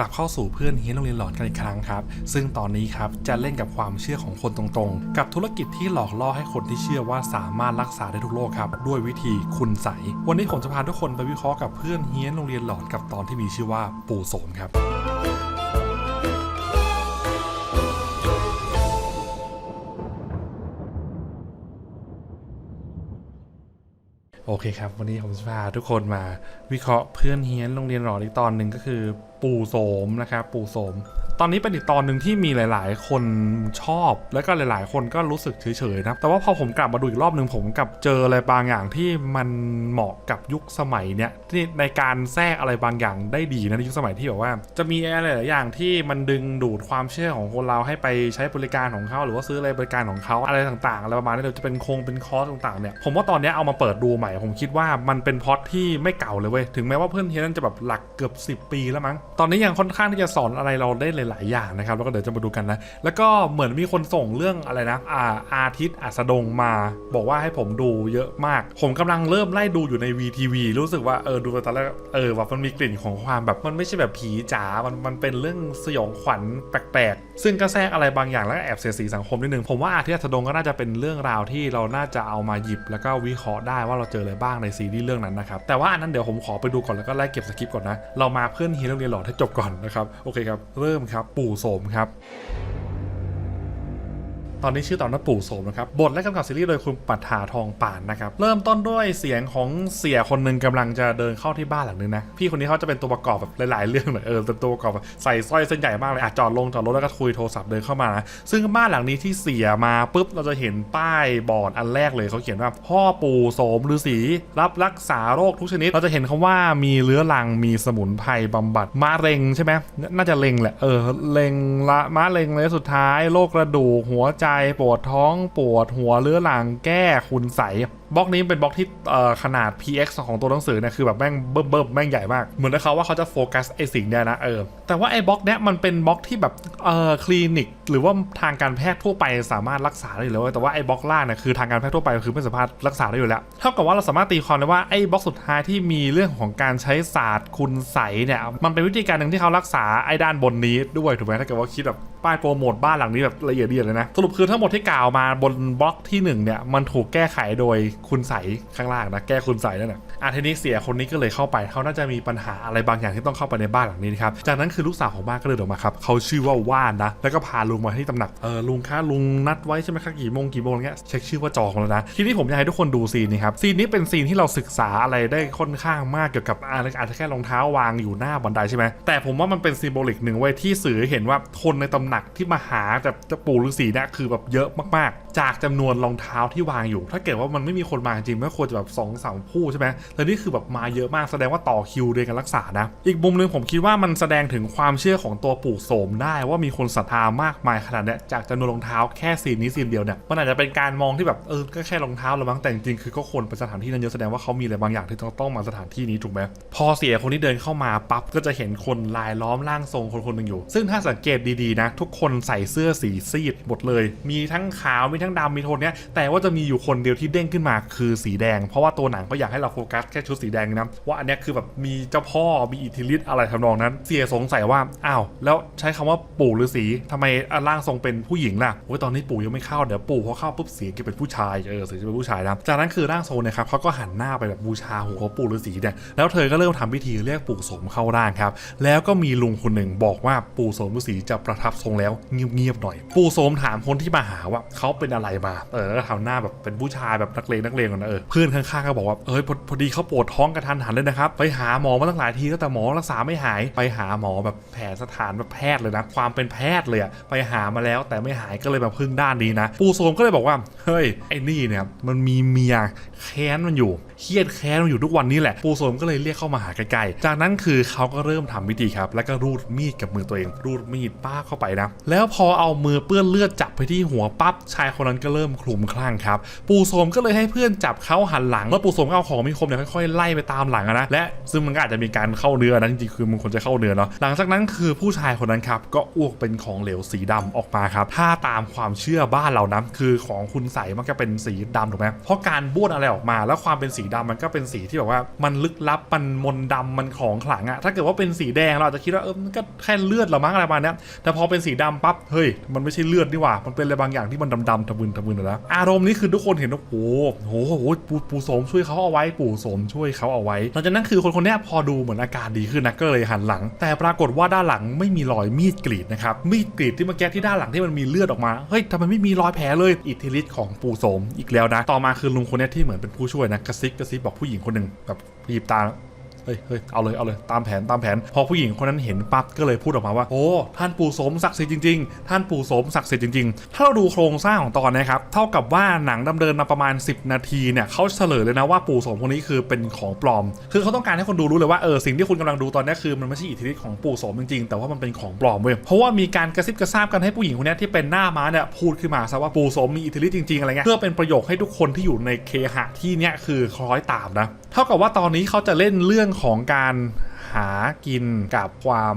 กลับเข้าสู่เพื่อนเฮียนโรงเรียนหลอนกันอีกครั้งครับ ซึ่งตอนนี้ครับจะเล่นกับความเชื่อของคนตรงๆ กับธุรกิจที่หลอกล่อให้คนที่เชื่อว่าสามารถรักษาได้ทุกโรคครับด้วยวิธีคุณใสวันนี้ผมจะพาทุกคนไปวิเคราะห์กับเพื่อนเฮียนโรงเรียนหลอนกับตอนที่มีชื่อว่าปู่โสมครับ โอเคครับ วันนี้ผมจะพาทุกคนมาวิเคราะห์เพื่อนเฮียนโรงเรียนหลออีกตอนหนึ่งก็คือปู่โสมนะครับ ปู่โสม ตอนนี้เป็นอีกตอนหนึ่งที่มีหลาย ๆ คนชอบแล้วก็หลาย ๆ คนก็รู้สึกเฉย ๆ นะ แต่ว่าพอผมกลับมาดูอีกรอบหนึ่งผมกลับเจออะไรบางอย่างที่มันเหมาะกับยุคสมัยเนี้ยที่ในการแทรกอะไรบางอย่างได้ดีนะในยุคสมัยที่แบบว่า จะมีอะไรหลายอย่างที่มันดึงดูดความเชื่อของคนเราให้ไปใช้บริการของเขาหรือว่าซื้ออะไรบริการของเขาอะไรต่างๆอะไรประมาณนี้เราจะเป็นโครงเป็นคอร์สต่าง ๆ เนี่ยผมว่าตอนนี้เอามาเปิดดูใหม่ ผมคิดว่ามันเป็นพอตที่ไม่เก่าเลยเว้ยถึงแม้ว่าเพื่อนเฮียนั่นจะแบบหลักเกือบ 10 ปีแล้วมั้งตอนนี้ยังค่อนข้างที่จะสอนอะไรเราได้หหลายอย่างนะครับ แล้วก็เดี๋ยวจะมาดูกันนะ แล้วก็เหมือนมีคนส่งเรื่องอะไรนะอาอาทิตย์อัสดงมา บอกว่าให้ผมดูเยอะมาก ผมกำลังเริ่มไล่ดูอยู่ใน VTV รู้สึกว่าเออดูไปตอนแรกเออว่ามันมีกลิ่นของความแบบมันไม่ใช่แบบผีจ๋ามันมันเป็นเรื่องสยองขวัญแปลกๆ ซึ่งก็แทรกอะไรบางอย่างแล้วก็แอบเสียสีสังคมนิดนึงผมว่าอาทิตย์อัสดงก็น่าจะเป็นเรื่องราวที่เราน่าจะเอามาหยิบ แล้วก็วิเคราะห์ได้ว่าเราเจออะไรบ้างในซีรีส์เรื่องนั้นนะครับแต่ว่าอันนั้นเดี๋ยวผมขอไปดูก่อนแล้วก็ไล่เก็บสคริปต์ก่อนนะเรามาเพื่อนฮีโร่เรียนหลอดให้จบก่อนนะครับโอเคครับเริ่มครับปู่โสมครับ ตอนนี้ชื่อตอนว่าปู่โสมนะครับ บทและกำกับซีรีส์โดยคุณปัทาทองป่านนะครับ เริ่มต้นด้วยเสียงของเสียคนหนึ่งกำลังจะเดินเข้าที่บ้านหลังนึงนะ พี่คนนี้เขาจะเป็นตัวประกอบแบบหลาย ๆ เรื่องหน่อยเออเป็นตัวประกอบแบบใส่สร้อยเส้นใหญ่มากเลยอะจอดลงจอดรถแล้วก็คุยโทรศัพท์เดินเข้ามานะซึ่งบ้านหลังนี้ที่เสียมาปุ๊บเราจะเห็นป้ายบอร์ดอันแรกเลยเขาเขียนว่า พ่อปู่โสมฤาษีรับรักษาโรคทุกชนิด เราจะเห็นคำว่ามีเรื้อรังมีสมุนไพรบำบัดมะเร็งใช่ไหมน่าจะเล็งแหละเออเล็งละมะเร็งเลยสุดท้ายโรคกระดูกหัวใจปวดท้องปวดหัวเรื้อรังแก้คุณใสบล็อกนี้เป็นบล็อกที่ขนาด px ของตัวหนังสือเนี่ยคือแบบแม่งเบิ่มเบิ่มแม่งใหญ่มาก เหมือนได้เขาว่าเขาจะโฟกัสไอสิ่งเนี้ยนะเออแต่ว่าไอ้บล็อกเนี้ยมันเป็นบล็อกที่แบบเอ่อคลินิก หรือว่าทางการแพทย์ทั่วไปสามารถรักษาได้อยู่แล้วแต่ว่าไอ้บล็อกล่างเนี่ยคือทางการแพทย์ทั่วไปคือไม่สามารถรักษาได้อยู่แล้ว เท่ากับว่าเราสามารถตีความได้ว่าไอ้บล็อกสุดท้ายที่มีเรื่องของการใช้ศาสตร์คุณใสเนี่ยมันเป็นวิธีการหนึ่งที่เขารักษาไอ้ด้านบนนี้ด้วยถูกไหมถ้าเกิดว่าคิดแบบป้ายโปรโมทบ้านหลังนี้แบบละเอียดๆเลยนะสรุปคือทั้งหมดที่กล่าวมาบนบล็อกที่หนึ่งเนี่ยมันถูกแก้ไขโดยคุณใสข้างล่างนะแก้คุณใสนั่นแหละอะทีนี้เสียคนนี้ก็เลยเข้าไปเขาน่าจะมีปัญหาอะไรบางอย่างที่ต้องเข้าไปในบ้านหลังนี้นะครับจากนั้นคือลูกสาวของบ้านก็เลยออกมาครับเขาชื่อว่าว่านนะแล้วก็พาลุงมาที่ตำหนักเออลุงคะลุงนัดไว้ใช่ไหมคะกี่โมงกี่โมงอะไรเงี้ยเช็คชื่อว่าจองแล้วนะทีนี้ผมอยากให้ทุกคนดูซีนนี้ครับซีนนี้เป็นซีนที่เราศึกษาอะไรได้ค่อนข้างมากเกี่ยวกับอาจจะแค่รองเท้าวางอยู่หน้าบันไดใช่ไหมแต่ผมว่ามันเป็นซีโบลิกหนึ่งไว้ที่สื่อเห็นว่าคนในตำหนักที่มาหาแต่จะปู่ฤาษีเนี่ยคือแบบเยอะมากๆ จากจำนวนรองเท้าที่วางอยู่ ถ้าเกิดว่ามันไม่มีคนมาจริงไม่ควรจะแบบสองสามคู่ใช่ไหมแต่นี่คือแบบมาเยอะมากแสดงว่าต่อคิวเรียนการรักษานะ อีกมุมหนึ่งผมคิดว่ามันแสดงถึงความเชื่อของตัวปู่โสมได้ว่ามีคนศรัทธามากมายขนาดเนี้ยจากจำนวนรองเท้าแค่ซีนนี้ซีนเดียวเนี่ยมันอาจจะเป็นการมองที่แบบเออก็แค่รองเท้าละมั้งแต่จริงๆคือก็คนไปสถานที่นั้นเยอะแสดงว่าเขามีอะไรบางอย่างที่ต้องต้องมาสถานที่นี้ถูกไหมพอเสียคนที่เดินเข้ามาปั๊บก็จะเห็นคนลายล้อมร่างทรงคนคนหนึ่งอยู่ ซึ่งถ้าสังเกตดีๆนะ ทุกคนใส่เสื้อสีซีดหมดเลย มีทั้งขาวมีทั้งดำมีโทนเนี้ยแต่ว่าจะมีอยู่คนเดียวที่เด้งขึ้นมาคือสีแดง เพราะว่าตัวหนังก็อยากให้เราโฟกัสแค่ชุดสีแดงนะว่าอันเนี้ยคือแบบมีเจ้าพ่อมีอิทธิฤทธิ์อะไรทำนองนั้น เสียสงสัยว่าอ้าวแล้วใช้คำว่าปู่ฤาษีทำไมร่างทรงเป็นผู้หญิงล่ะโอ้ยตอนนี้ปู่ยังไม่เข้าเดี๋ยวปู่พอเข้าปุ๊บเสียงจะเป็นผู้ชายเออเสียงจะเป็นผู้ชายนะจากนั้นคือร่างทรงเนี่ยครับเขาก็หันหน้าไปแบบบูชาหัวของปู่ฤาษีเนี่ยแล้วเธอก็เริ่มทำพิธีเรียกปู่โสมเข้าร่างครับแล้วก็มีลุงคนหนึ่งบอกว่าปู่โสมฤาษีจะประทับทรงแล้วเงียบๆหน่อย ปู่โสมถามคนที่มาหาว่าเขาเป็นอะไรมาเออแล้วก็ทำหน้าแบบเป็นผู้ชายแบบนักเลงนักเลงก่อนนะเออเพื่อนข้างๆก็บอกว่าเอ้ยพอพอดีเขาปวดท้องกระทันหันเลยนะครับไปหาหมอมาตั้งหลายทีแล้วแต่หมอรักษาไม่หายไปหาหมอแบบแผนสถานแบบแพทย์เลยนะความเป็นแพทย์เลยไปหามาแล้ว แต่ไม่หายก็เลยแบบพึ่งด้านนี้นะ ปูโซมก็เลยบอกว่า เฮ้ยไอ้นี่เนี่ยมันมีเมียแค้นมันอยู่ เครียดแค้นมันอยู่ทุกวันนี้แหละ ปู่โสมก็เลยเรียกเข้ามาหาใกล้ๆ จากนั้นคือเขาก็เริ่มทำพิธีครับ แล้วก็รูดมีดกับมือตัวเอง รูดมีดป้าเข้าไปนะ แล้วพอเอามือเปื้อนเลือดจับไปที่หัวปั๊บ ชายคนนั้นก็เริ่มคลุมคลั่งครับ ปู่โสมก็เลยให้เพื่อนจับเขาหันหลัง แล้วปู่โสมก็เอาของมีคมเนี่ยค่อยๆไล่ไปตามหลังนะ และซึ่งมันก็อาจจะมีการเข้าเนื้อนะจริงๆคือมันควรจะเข้าเนื้อเนาะ หลังจากนั้นคือผู้ชายคนนั้นครับก็อ้วกเป็นของเหลวสีดำออกมาครับ ถ้าตามความเชื่อบ้านเรานะคือของคุณใสมันก็เป็นสีดำถูกไหมเพราะการบ้วนอะไรออกมา แล้วความเป็นสีดำมันก็เป็นสีที่แบบว่ามันลึกลับมันมนต์ดำมันของขลังอะถ้าเกิดว่าเป็นสีแดงเราอาจจะคิดว่าเออมันก็แค่เลือดเหรามั้งอะไรประมาณนี้แต่พอเป็นสีดำปั๊บเฮ้ยมันไม่ใช่เลือดนี่หว่ามันเป็นอะไรบางอย่างที่มันดำๆทะมึนทะมึนนะอารมณ์นี้คือทุกคนเห็นว่าโอ้โหโอ้โหปู่ปู่โสมช่วยเขาเอาไว้ปู่โสมช่วยเขาเอาไว้หลังจากนั้นคือคนคนนี้พอดูเหมือนอาการดีขึ้นนะก็เลยหันหลัง แต่ปรากฏว่าด้านหลังไม่มีรอยมีดกรีดนะครับมีดกรีดที่เมื่อกี้ที่ด้านหลังที่มันมีเลือดออกมาเฮ้ยทำไมไม่มีรอยแผลเลยอิทธิฤทธิ์ของปู่โสมอีกแล้วนะต่อมาคือลุงคนนี้ที่เหมือนเป็นผู้ช่วยนะกระซิบกระซิบบอกผู้หญิงคนหนึ่งแบบหยิบตา ฮ้ยเฮ้ยเอาเลยเอาเลยตามแผนตามแผน พอผู้หญิงคนนั้นเห็นปั๊บก็เลยพูดออกมาว่า โอ้ท่านปู่สมศักดิ์สิทธิ์จริงๆ ท่านปู่สมศักดิ์สิทธิ์จริงๆ ถ้าเราดูโครงสร้างของตอนนะครับเท่ากับว่าหนังดำเนินมาประมาณ 10 นาทีเนี่ยเขาเฉลยเลยนะว่าปู่สมคนนี้คือเป็นของปลอม คือเขาต้องการให้คนดูรู้เลยว่าเออสิ่งที่คุณกำลังดูตอนนี้คือมันไม่ใช่อิทธิฤทธิ์ของปู่สมจริงๆ แต่ว่ามันเป็นของปลอมเว้ยเพราะว่ามีการกระซิบกระซาบกันให้ผู้หญิงคนนี้ที่เป็นหน้าม้าเนี่ยพูดขึ้นมาซะว่าปู่สมมีอิทธิฤทธิ์จริงๆอะไรเงี้ยเพื่อเป็นประโยคให้ทุกคนที่อยู่ในเคหะที่เนี้ยคือคล้อยตามนะ ท่ากับว่าตอนนี้เขาจะเล่นเรื่องของการหากินกับความ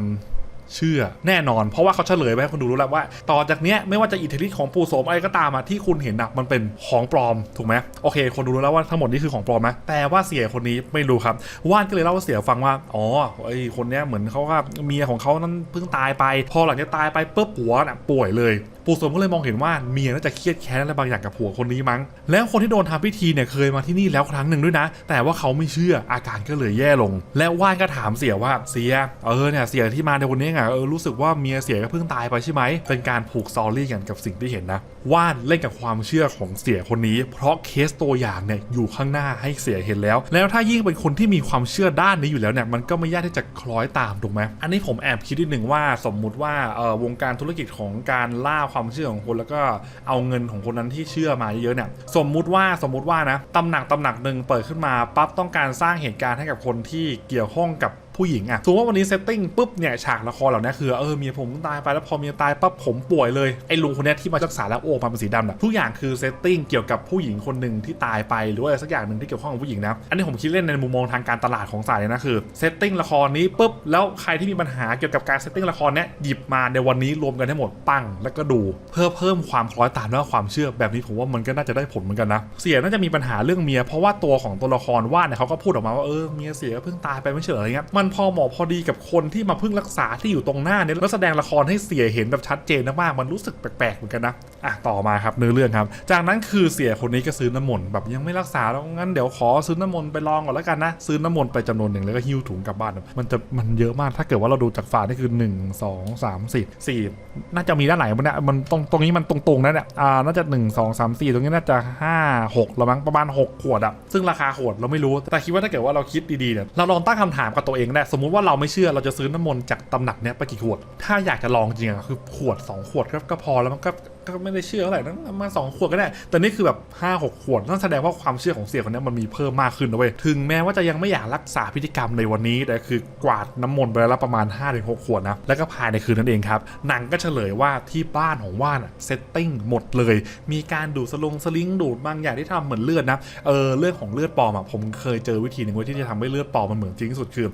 เชื่อแน่นอน เพราะว่าเขาเฉลยไปให้คนดูรู้แล้วว่า ต่อจากเนี้ยไม่ว่าจะอิทธิฤทธิ์ของปู่โสมอะไรก็ตามอะที่คุณเห็นอะมันเป็นของปลอมถูกไหมโอเค คนดูรู้แล้วว่าทั้งหมดนี้คือของปลอมนะแต่ว่าเสียคนนี้ไม่รู้ครับว่านก็เลยเล่าเสียฟังว่าอ๋อไอคนเนี้ยเหมือนเขาว่าเมียของเขานั้นเพิ่งตายไป พอหลังจากตายไปปุ๊บผัวน่ะป่วยเลย ปู่สมก็เลยมองเห็นว่าเมียน่าจะเครียดแค้นอะไรบางอย่างกับผัวคนนี้มั้ง แล้วคนที่โดนทำพิธีเนี่ยเคยมาที่นี่แล้วครั้งหนึ่งด้วยนะ แต่ว่าเขาไม่เชื่ออาการก็เลยแย่ลง และว่านก็ถามเสียว่าเสียเออเนี่ยเสียที่มาในวันนี้ไงเออรู้สึกว่าเมียเสียก็เพิ่งตายไปใช่ไหมเป็นการผูกซอรี่กันกับสิ่งที่เห็นนะว่านเล่นกับความเชื่อของเสียคนนี้ เพราะเคสตัวอย่างเนี่ยอยู่ข้างหน้าให้เสียเห็นแล้ว แล้วถ้ายิ่งเป็นคนที่มีความเชื่อด้านนี้อยู่แล้วเนี่ยมันก็ไม่ยากที่จะคล้อยตามถูกไหมอันนี้ผมแอบคิดนิดหนึ่งว่าสมมุติว่าเออวงการธุรกิจของการล่าความเชื่อของคนแล้วก็เอาเงินของคนนั้นที่เชื่อมาเยอะๆเนี่ยสมมุติว่าสมมุติว่านะตำหนักตำหนักหนึ่งเปิดขึ้นมาปั๊บต้องการสร้างเหตุการณ์ให้กับคนที่เกี่ยวข้องกับ ผู้หญิงอะสมมติว่าวันนี้เซตติ้งปุ๊บเนี่ยฉากละครเหล่านี้คือเออเมียผมตายไปแล้วพอเมียตายปั๊บผมป่วยเลยไอ้ลุงคนนี้ที่มารักษาแล้วโอ้มาเป็นสีดำน่ะทุกอย่างคือเซตติ้งเกี่ยวกับผู้หญิงคนหนึ่งที่ตายไปหรือว่าอะไรสักอย่างหนึ่งที่เกี่ยวข้องกับผู้หญิงนะอันนี้ผมคิดเล่นในมุมมองทางการตลาดของสายเลยนะคือเซตติ้งละครนี้ปุ๊บแล้วใครที่มีปัญหาเกี่ยวกับการเซตติ้งละครเนี้ยหยิบมาในวันนี้รวมกันให้หมดปั้งแล้วก็ดู เพื่อเพิ่มความคล้อยตามและความเชื่อแบบนี้ผมว่ามันก็น่าจะได้ผลเหมือนกันนะเสียน่าจะมีปัญหาเรื่องเมีย เพราะว่าตัวของตัวละครว่าเนี่ยเขาก็พูดออกมาว่าเออเมียเสียเพิ่งตายไปไม่เฉยอะไรเงี้ยมัันพอเหมาะพอดีกับคนที่มาพิ่งรักษาที่อยู่ตรงหน้าเนี่ยแล้วแสดงละครให้เสียเห็นแบบชัดเจนมากๆมันรู้สึกแปลกๆเหมือนกันนะอะต่อมาครับเนื้อเรื่องครับ จากนั้นคือเสียคนนี้ก็ซื้อน้ำมนต์แบบยังไม่รักษาแล้วงั้นเดี๋ยวขอซื้อน้ำมนต์ไปลองก่อนแล้วกันนะซื้อน้ำมนต์ไปจำนวนหนึ่งแล้วก็หิ้วถุงกลับบ้านมันจะมันเยอะมากถ้าเกิดว่าเราดูจากฝานี่คือ 1 2 3 4 4 น่าจะมีด้านไหนมันเนี่ยมันตรงตรงนี้มันตรงๆนะเนี่ยอ่าน่าจะ 1 2 3 4 ตรงนี้น่าจะ 5 6ละมั้งประมาณ 6 ขวดอะซึ่งราคาขวดเราไม่รู้แต่คิดว่าถ้าเกิดว่าเราคิดดีๆเนี่ยเราลองตั้งคำถามกับตัวเองได้สมมุติว่าเราไม่เชื่อเราจะซื้อน้ำมนต์จากตำหนักเนี้ยไปกี่ขวด ถ้าอยากจะลองจริงอะคือขวด 2 ขวดก็พอแล้วมันก็ก็ไม่ได้เชื่อเท่าไหร่นะมา2ขวดก็ได้ แต่นี่คือแบบ5 6ขวดนั่นแสดงว่าความเชื่อของเสี่ยคนนี้มันมีเพิ่มมากขึ้นนะเว้ย ถึงแม้ว่าจะยังไม่อยากรักษาพิธีกรรมในวันนี้ แต่คือกวาดน้ำมนต์ไปแล้วประมาณ 5-6 ขวดนะ แล้วก็ภายในคืนนั่นเองครับ หนังก็เฉลยว่าที่บ้านของว่านอะเซตติ้งหมดเลย มีการดูดสลงสลิงดูดบางอย่างที่ทำเหมือนเลือดนะ เออเรื่องของเลือดปลอมอะผมเคยเจอวิธีหนึ่งเว้ยที่จะทำให้เลือดปลอมมันเหมือนจริงที่สุดคือ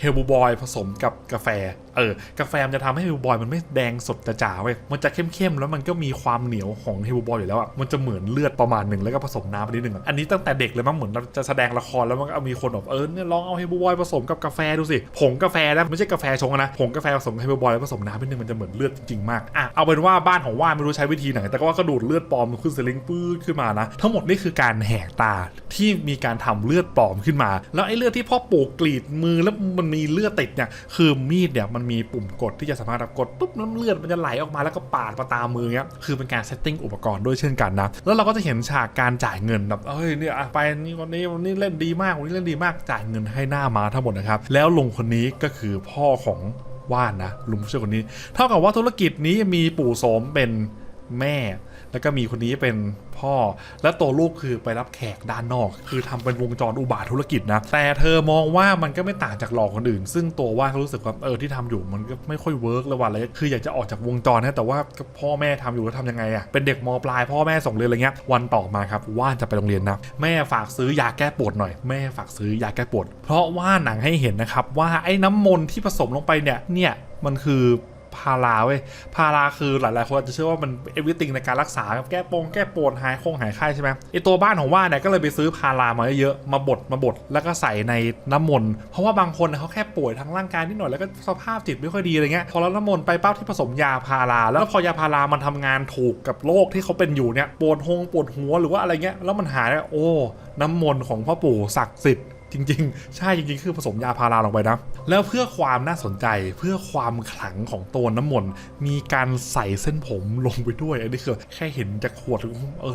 เฮลบูบอยผสมกับกาแฟ เออ กาแฟมันจะทำให้เฮลบูบอยมันไม่แดงสดจ๋าๆเว้ย มันจะเข้มๆ แล้วมันก็มีความเหนียวของเฮลบูบอยอยู่แล้วอะมันจะเหมือนเลือดประมาณหนึ่งแล้วก็ผสมน้ำไปนิดหนึ่งอันนี้ตั้งแต่เด็กเลยมั้งเหมือนเราจะแสดงละครแล้วมันก็มีคนแบบเออเนี่ยลองเอาเฮลบูบอยผสมกับกาแฟดูสิ ผงกาแฟนะไม่ใช่กาแฟชงนะ ผงกาแฟผสมเฮลบูบอยแล้วผสมน้ำนิดนึงมันจะเหมือนเลือดจริงๆมาก อะ เอาเป็นว่าบ้านของว่านไม่รู้ใช้วิธีไหน แต่ก็ว่าก็ดูดเลือดปลอมขึ้นสลิงปื้ดขึ้นมานะ ทั้งหมดนี่คือการแหกตาที่มีการทำเลือดปลอมขึ้นมา แล้วไอ้เลือดที่พ่อปู่กรีดมือแล้วมันมีเลือดติดเนี่ยคือมีดเนี่ยมันมีปุ่มกดที่จะสามารถกดปุ๊บน้ำเลือดมันจะไหลออกมาแล้วก็ปาดมาตามมือเงี้ยคือเป็นการเซตติ้งอุปกรณ์ด้วยเช่นกันนะแล้วเราก็จะเห็นฉากการจ่ายเงินแบบเอ้ยเนี่ยอะไปนี่วันนี้วันนี้เล่นดีมากวันนี้เล่นดีมากจ่ายเงินให้หน้ามาทั้งหมดนะครับแล้วลุงคนนี้ก็คือพ่อของว่านนะลุงผู้ช่วยคนนี้ เท่ากับว่าธุรกิจนี้มีปู่โสมเป็น แม่ แล้วก็มีคนนี้เป็นพ่อ และตัวลูกคือไปรับแขกด้านนอก คือทำเป็นวงจรอุบาทธุรกิจนะ แต่เธอมองว่ามันก็ไม่ต่างจากหลอกคนอื่น ซึ่งตัวว่าเขารู้สึกว่าเออที่ทำอยู่มันก็ไม่ค่อยเวิร์กเลยว่ะเลยคืออยากจะออกจากวงจรนะแต่ว่าพ่อแม่ทำอยู่แล้วทำยังไงอะเป็นเด็กมปลายพ่อแม่ส่งเรียนอะไรเงี้ยวันต่อมาครับว่านจะไปโรงเรียนนะแม่ฝากซื้อยาแก้ปวดหน่อยแม่ฝากซื้อยาแก้ปวด เพราะว่าหนังให้เห็นนะครับว่าไอ้น้ำมนต์ที่ผสมลงไปเนี่ยเนี่ยมันคือ พาราเว้ยพาราคือหลายๆคนอาจจะเชื่อว่ามันเอวิติงในการรักษาแก้ปงแก้ปวดหายคงหายไข้ใช่ไหมไอตัวบ้านของว่าเนี่ยก็เลยไปซื้อพารามาเยอะๆมาบดมาบดแล้วก็ใส่ในน้ำมนต์เพราะว่าบางคนเนี่ยเขาแค่ป่วยทางร่างกายนิดหน่อยแล้วก็สภาพจิตไม่ค่อยดีอะไรเงี้ยพอแล้วน้ำมนต์ไปเป้าที่ผสมยาพาราแล้วพอยาพารามันทำงานถูกกับโรคที่เขาเป็นอยู่เนี่ยปวดหงปวดหัวหรือว่าอะไรเงี้ยแล้วมันหายเนี่ยโอ้น้ำมนต์ของพ่อปู่ศักดิ์สิทธิ์ จริง ๆ ใช่จริงๆ คือผสมยาพาราลงไปนะ แล้วเพื่อความน่าสนใจเพื่อความขลังของตัวน้ำมนต์มีการใส่เส้นผมลงไปด้วยอันนี้คือแค่เห็นจากขวดเออ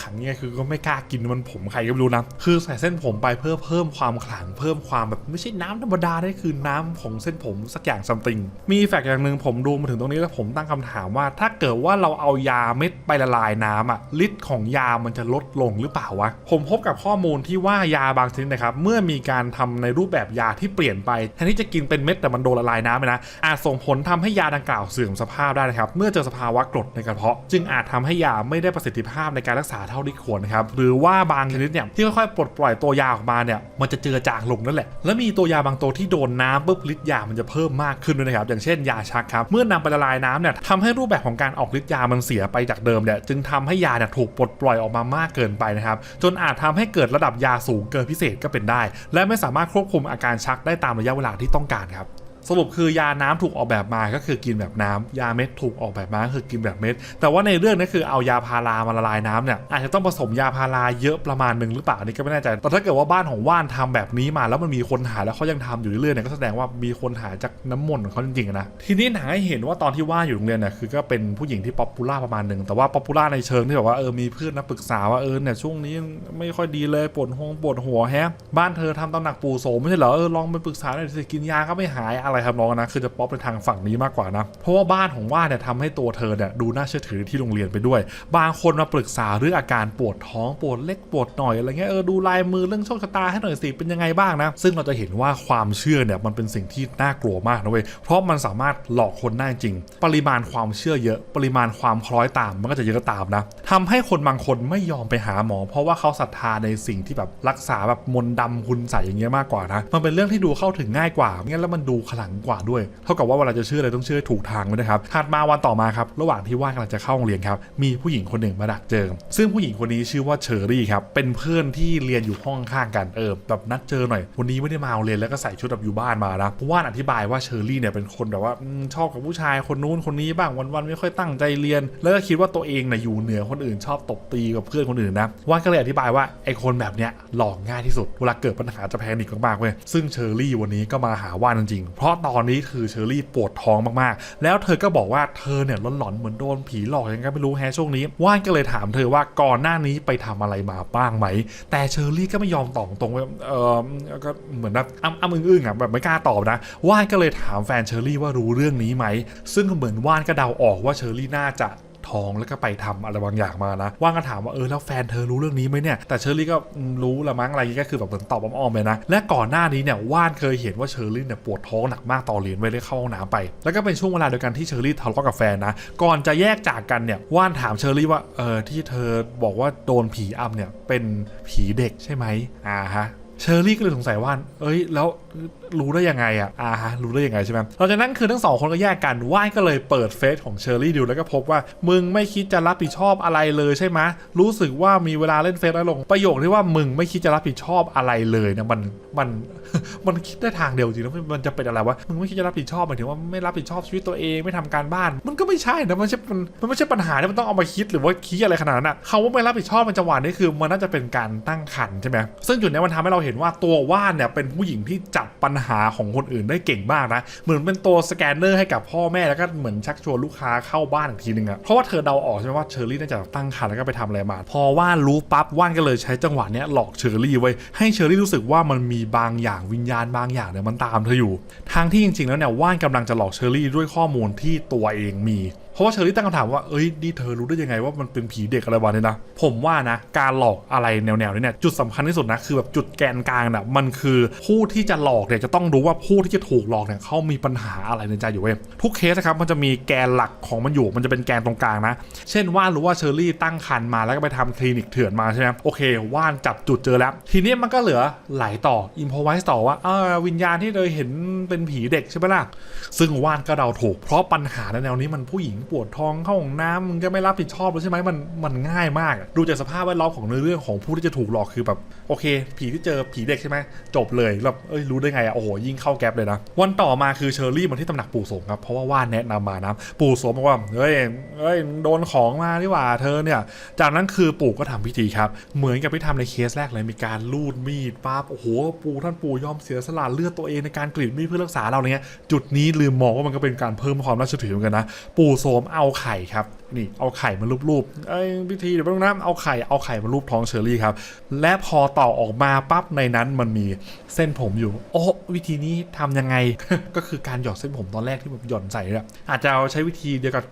ขลังเนี่ยคือก็ไม่กล้ากินมันผมใครก็ไม่รู้นะคือใส่เส้นผมไปเพื่อเพิ่มความขลังเพิ่มความแบบไม่ใช่น้ำธรรมดาได้คือน้ำของเส้นผมสักอย่างซัมติงมีแฟกต์อย่างหนึ่งผมดูมาถึงตรงนี้แล้วผมตั้งคำถามว่า ถ้าเกิดว่าเราเอายาเม็ดไปละลายน้ำอะฤทธิ์ของยามันจะลดลงหรือเปล่าวะผมพบกับข้อมูลที่ว่ายาบางชนิดนะครับเมื่อมีการทำในรูปแบบยาที่เปลี่ยนไปแทนที่จะกินเป็นเม็ดแต่มันโดนละลายน้ำไปนะอาจส่งผลทำให้ยาดังกล่าวเสื่อมสภาพได้นะครับ เมื่อเจอสภาวะกรดในกระเพาะ จึงอาจทำให้ยาไม่ได้ประสิทธิภาพในการรักษาเท่าที่ควรนะครับหรือว่าบางชนิดเนี่ยที่ค่อยๆปลดปล่อยตัวยาออกมาเนี่ยมันจะเจือจางลงนั่นแหละและมีตัวยาบางตัวที่โดนน้ำปุ๊บฤทธิ์ยามันจะเพิ่มมากขึ้นด้วยนะครับอย่างเช่นยาชักครับเมื่อนำไปละลายน้ำเนี่ยทำให้รูปแบบของการออกฤทธิ์ยามันเสียไปจากเดิมเนี่ยจึงทำให้ยาเนี่ยถูกปลดปล่อยออกมามากเกินไปนะครับจนอาจทำให้เกิดระดับยาสูงเกินพิเศษก็เป็นได้ และไม่สามารถควบคุมอาการชักได้ตามระยะเวลาที่ต้องการครับ สรุปคือยาน้ำถูกออกแบบมาก็คือกินแบบน้ำยาเม็ดถูกออกแบบมาก็คือกินแบบเม็ด แต่ว่าในเรื่องนี้คือเอายาพารามาละลายน้ำเนี่ยอาจจะต้องผสมยาพาราเยอะประมาณหนึ่งหรือเปล่าอันนี่ก็ไม่แน่ใจแต่ถ้าเกิดว่าบ้านของว่านทำแบบนี้มา แล้วมันมีคนหายแล้วเขายังทำอยู่เรื่อยๆเนี่ยก็แสดงว่ามีคนหายจากน้ำมนต์ของเขาจริงๆนะทีนี้หนังให้เห็นว่าตอนที่ว่านอยู่โรงเรียนเนี่ยคือก็เป็นผู้หญิงที่ป๊อปปูล่าประมาณหนึ่งแต่ว่าป๊อปปูล่าในเชิงที่แบบว่าเออมีเพื่อนนะปรึกษาว่าเออเนี่ยช่วงนี้ไม่ค่อยดีเลยปวดหัวปวดหัวแฮะบ้านเธอทำตำหนักปู่โสมไม่ใช่เหรอเออลองไปปรึกษาหน่อยสิกินยาก็ไม่หายอะไรทำนองนั้นนะคือจะป๊อปในทางฝั่งนี้มากกว่านะเพราะว่าบ้านของว่าเนี่ยทำให้ตัวเธอเนี่ยดูน่าเชื่อถือที่โรงเรียนไปด้วย บางคนมาปรึกษาเรื่องอาการปวดท้องปวดเล็กปวดหน่อยอะไรเงี้ยเออดูลายมือเรื่องโชคชะตาให้หน่อยสิเป็นยังไงบ้างนะ ซึ่งเราจะเห็นว่าความเชื่อเนี่ยมันเป็นสิ่งที่น่ากลัวมากนะเว้ยเพราะมันสามารถหลอกคนได้จริง ปริมาณความเชื่อเยอะ ปริมาณความคล้อยตามมันก็จะเยอะตามนะทำให้คนบางคนไม่ยอมไปหาหมอ เพราะว่าเขาศรัทธาในสิ่งที่แบบรักษาแบบมนต์ดำคุณใสอย่างเงี้ยมากกว่านะมันเป็นเรื่องที่ดูเข้าถึงง่ายกว่างั้นแล้วมันดูขลังกว่าด้วย เท่ากับว่าเวลาจะเชื่ออะไรต้องเชื่อถูกทางไว้นะครับถัดมาวันต่อมาครับระหว่างที่ว่านกำลังจะเข้าโรงเรียนครับมีผู้หญิงคนหนึ่งมาดักเจอซึ่งผู้หญิงคนนี้ชื่อว่าเชอรี่ครับเป็นเพื่อนที่เรียนอยู่ห้องข้างกันเออแบบนัดเจอหน่อยวันนี้ไม่ได้มาโรงเรียนแล้วก็ใส่ชุดแบบอยู่บ้านมานะเพราะว่านอธิบายว่าเชอรี่เนี่ยเป็นคนแบบว่าชอบกับผู้ชายคนนู้นคนนี้บ้างวันๆไม่ค่อยตั้งใจเรียน แล้วก็คิดว่าตัวเองเนี่ยอยู่เหนือคนอื่นชอบตบตีกับเพื่อนคนอื่นนะว่านก็เลยอธิบายว่าไอ้คนแบบเนี้ยหลอกง่ายที่สุดเวลาเกิดปัญหาจะแพนิคมากๆเว้ยซึ่งเชอรี่วันนี้ก็มาหาว่านจริงๆเพราะตอนนี้คือเชอรี่ปวดท้องมากๆ แล้วเธอก็บอกว่าเธอเนี่ยหลอนๆเหมือนโดนผีหลอกยังไงไม่รู้แฮะช่วงนี้ ว่านก็เลยถามเธอว่าก่อนหน้านี้ไปทำอะไรมาบ้างไหม แต่เชอรี่ก็ไม่ยอมตอบตรงว่าเออก็เหมือนแบบอ้ำอ้ำอึ้งๆอะแบบไม่กล้าตอบนะ ว่านก็เลยถามแฟนเชอรี่ว่ารู้เรื่องนี้ไหม ซึ่งเหมือนว่านก็เดาออกว่าเชอรี่น่าจะ ท้องแล้วก็ไปทำอะไรบางอย่างมานะว่างก็ถามว่าเออแล้วแฟนเธอรู้เรื่องนี้ไหมเนี่ยแต่เชอรี่ก็รู้ละมั้งอะไรอย่างงี้ก็คือแบบเหมือนตอบอ้อมๆไปนะและก่อนหน้านี้เนี่ยว่านเคยเห็นว่าเชอรี่เนี่ยปวดท้องหนักมากตอนเรียนไว้เลยเข้าห้องน้ำไป แล้วก็เป็นช่วงเวลาเดียวกันที่เชอรี่ทะเลาะกับแฟนนะก่อนจะแยกจากกันเนี่ยว่านถามเชอรี่ว่าเออที่เธอบอกว่าโดนผีอำเนี่ยเป็นผีเด็กใช่ไหมอ่าฮะเชอรี่ก็เลยสงสัยว่านเอ้ยแล้วรู้ได้ยังไงอะอ่าฮะรู้ได้ยังไงใช่ไหมหลังจากนั้นคือทั้งสองคนก็แยกกันว่านก็เลยเปิดเฟซของเชอร์รี่ดูแล้วก็พบว่า มึงไม่คิดจะรับผิดชอบอะไรเลยใช่ไหมรู้สึกว่ามีเวลาเล่นเฟซน้อยลงประโยคที่ว่ามึงไม่คิดจะรับผิดชอบอะไรเลยเนี่ยมันมันมันคิดได้ทางเดียวจริงแล้วมันจะเป็นอะไรวะมึงไม่คิดจะรับผิดชอบหมายถึงว่าไม่รับผิดชอบชีวิตตัวเองไม่ทำการบ้าน มันก็ไม่ใช่นะมันไม่ใช่มันมันไม่ใช่ปัญหาที่มันต้องเอามาคิดหรือว่าคิดอะไรขนาดนั้นอะเขาว่าไม่รับผิดชอบมันจังหวะนี้คือมันน่าจะเป็นการตั้งขันใช่ไหมซึ่งจุดนี้มันทำให้เราเห็นว่าตัวว่านเนี่ยเป็นผู้หญิงที่จับปัญหาของคนอื่นได้เก่งมากนะ เหมือนเป็นตัวสแกนเนอร์ให้กับพ่อแม่แล้วก็เหมือนชักชวนลูกค้าเข้าบ้านอีกทีนึงอะเพราะว่าเธอเดาออกใช่ไหมว่าเชอรี่น่าจะตั้งครรภ์แล้วก็ไปทำอะไรมา พอว่านรู้ปั๊บว่านก็เลยใช้จังหวะเนี้ยหลอกเชอรี่ไว้ให้เชอรี่รู้สึกว่ามันมีบางอย่างวิญญาณบางอย่างเนี่ยมันตามเธออยู่ทางที่จริงๆแล้วเนี่ยว่านกำลังจะหลอกเชอรี่ด้วยข้อมูลที่ตัวเองมี ราะว่าเชอรี่ตั้งคำถามว่า เอ้ยนี่เธอรู้ได้ยังไงว่ามันเป็นผีเด็กอะไรวะเนี่ยนะ ผมว่านะ การหลอกอะไรแนวๆนี้เนี่ย จุดสำคัญที่สุดนะ คือแบบจุดแกนกลางน่ะมันคือผู้ที่จะหลอกเนี่ยจะต้องรู้ว่าผู้ที่จะถูกหลอกเนี่ยเขามีปัญหาอะไรในใจอยู่เว้ย ทุกเคสนะครับ มันจะมีแกนหลักของมันอยู่ มันจะเป็นแกนตรงกลางนะ เช่นว่านรู้ว่าเชอรี่ตั้งครรภ์มาแล้วก็ไปทำคลินิกเถื่อนมาใช่ไหมโอเคว่านจับจุดเจอแล้ว ทีนี้มันก็เหลือไหลต่ออินพอไวส์ต่อว่าเออวิญญาณที่เลยเห็นเป็นผีเด็กใช่ไหมล่ะซึ่งว่านก็เดาถูกเพราะปัญหาในแนวนี้มันผู้หญิงปวดท้องเข้าห้องน้ำมึงจะไม่รับผิดชอบเลยใช่ไหมมันมันง่ายมาก ดูจากสภาพแวดล้อมของเนื้อเรื่องของผู้ที่จะถูกหลอกคือแบบโอเค ผีที่เจอผีเด็กใช่ไหมจบเลยแบบเอ้ยรู้ได้ไงอะโอ้โหยิ่งเข้าแก๊ปเลยนะ วันต่อมาคือเชอร์รี่มาที่ตำหนักปู่โสมครับเพราะว่าว่านแนะนำมานะปู่โสมบอกว่าเฮ้ยเฮ้ยโดนของมาดีกว่าเธอเนี่ยจากนั้นคือปู่ก็ทำพิธีครับ เหมือนกับที่ทำในเคสแรกเลยมีการลูดมีดปั๊บโอ้โหปู่ท่านปู่ยอมเสียสละเลือดตัวเองในการกรีดมีดเพื่อรักษาเราเงี้ยจุดนี้ลืมมองว่ามันก็เป็นการเพิ่มความน่าเชื่อถือเหมือนกันนะปู่โสมมเอาไข่ครับ นี่เอาไข่มาลูบๆเอ้พิธีเดี๋ยวแป๊บนึงนะเอาไข่เอาไข่มาลูบท้องเชอรี่ครับ และพอต่อออกมาปั๊บในนั้นมันมีเส้นผมอยู่ โอ้วิธีนี้ทำยังไงก็คือการหยอดเส้นผมตอนแรกที่แบบหย่อนใส่เนี่ยอาจจะเอาใช้วิธีเดียวกับ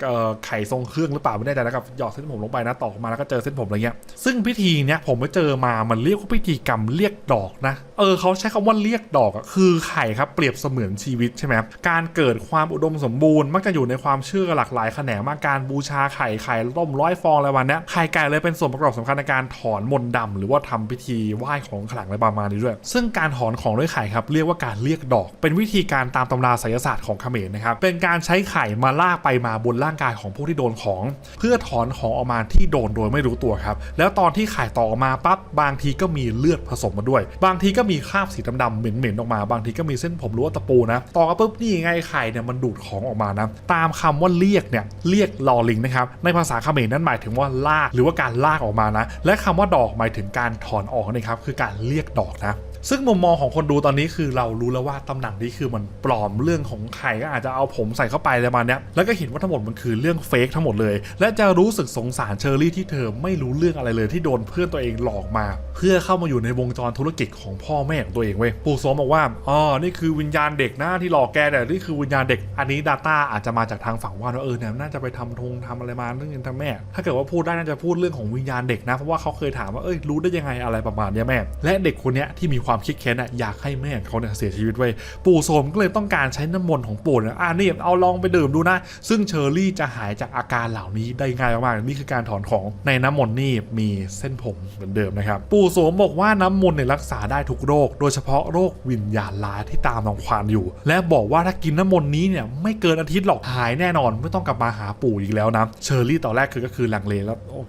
ไข่ทรงเครื่องหรือเปล่าไม่แน่ใจนะครับหยอดเส้นผมลงไปนะต่อออกมาแล้วก็เจอเส้นผมอะไรเงี้ยซึ่งพิธีเนี้ยผมไปเจอมามันเรียกว่าพิธีกรรมเรียกดอกนะเออเขาใช้คำว่าเรียกดอกอะคือไข่ครับเปรียบเสมือนชีวิตใช่ไหมการเกิดความอุดมสมบูรณ์มักจะอยู่ในความเชื่อหลากหลายแขนงมากการบูชาไข่ไข่ต้มร้อยฟองอะไรวันเนี้ยไข่ไก่เลยเป็นส่วนประกอบสำคัญในการถอนมนต์ดำหรือว่าทำพิธีไหว้ของขลังอะไรประมาณนี้ด้วย ซึ่งการถอนของด้วยไข่ครับเรียกว่าการเรียกดอก เป็นวิธีการตามตำราไสยศาสตร์ของเขมรนะครับเป็นการใช้ไข่มาลากไปมาบนร่างกายของผู้ที่โดนของ เพื่อถอนของออกมาที่โดนโดยไม่รู้ตัวครับแล้วตอนที่ไข่ต่อออกมาปั๊บบางทีก็มีเลือดผสมมาด้วย บางทีก็มีคราบสีดำๆเหม็นๆออกมา บางทีก็มีเส้นผมหรือว่าตะปูนะต่อกันปุ๊บนี่ไงไข่เนี่ยมันดูดของออกมานะตามคำว่าเรียกเนี่ยเรียกลอลิงนะครับในภาษาเขมรนั่นหมายถึงว่าลากหรือว่าการลากออกมานะ และคำว่าดอกหมายถึงการถอนออกนะครับคือการเรียกดอกนะ ซึ่งมุมมองของคนดูตอนนี้คือเรารู้แล้วว่าตำหนักนี้คือมันปลอมเรื่องของไข่ก็อาจจะเอาผมใส่เข้าไปอะไรมาเนี้ยแล้วก็เห็นว่าทั้งหมดมันคือเรื่องเฟกทั้งหมดเลย และจะรู้สึกสงสารเชอร์รี่ที่เธอไม่รู้เรื่องอะไรเลยที่โดนเพื่อนตัวเองหลอกมา เพื่อเข้ามาอยู่ในวงจรธุรกิจของพ่อแม่ของตัวเองเว้ยปู่โสมบอกว่าอ๋อนี่คือวิญญาณเด็กนะที่หลอกแกแต่นี่คือวิญญาณเด็กอันนี้ Data อาจจะมาจากทางฝั่งว่าว่าเออเนี่ยน่าจะไปทำทงทำอะไรมาเรื่องเงินทำแม่ ถ้าเกิดว่าพูดได้น่าจะพูดเรื่องของวิญญาณเด็กนะเพราะว่าเขาเคยถามว่าเอ้ยรู้ได้ยังไงอะไรประมาณเนี้ยแม่ และเด็กคนเนี้ยที่มีความคิดแค้นอะอยากให้แม่ของเขาเนี่ยเสียชีวิตไว้ยปู่โสมก็เลยต้องการใช้น้ำมนต์ของปู่เนี่ยอ่านี่เอาลองไปดื่มดูนะ ซึ่งเชอรี่จะหายจากอาการเหล่านี้ได้ง่ายมากๆนี่คือการถอนของในน้ำมนต์นี่มีเส้นผมเหมือนเดิมนะครับ ปู่โสมบอกว่าน้ำมนต์เนี่ยรักษาได้ทุกโรค โดยเฉพาะโรควิญญาณร้ายที่ตามรังควานอยู่ และบอกว่าถ้ากินน้ำมนต์นี้เนี่ยไม่เกินอาทิตย์หรอกหายแน่นอนไม่ต้องกลับมาหาปู่อีกแล้วนะเชอรี่ตอนแรกคือก็คือลังเลแล้วโอ้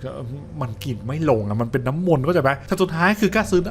มันกินไม่ลงอะมันเป็นน้ำมนต์ก็จะไหมแต่สุดท้ายคือก็ซื้อ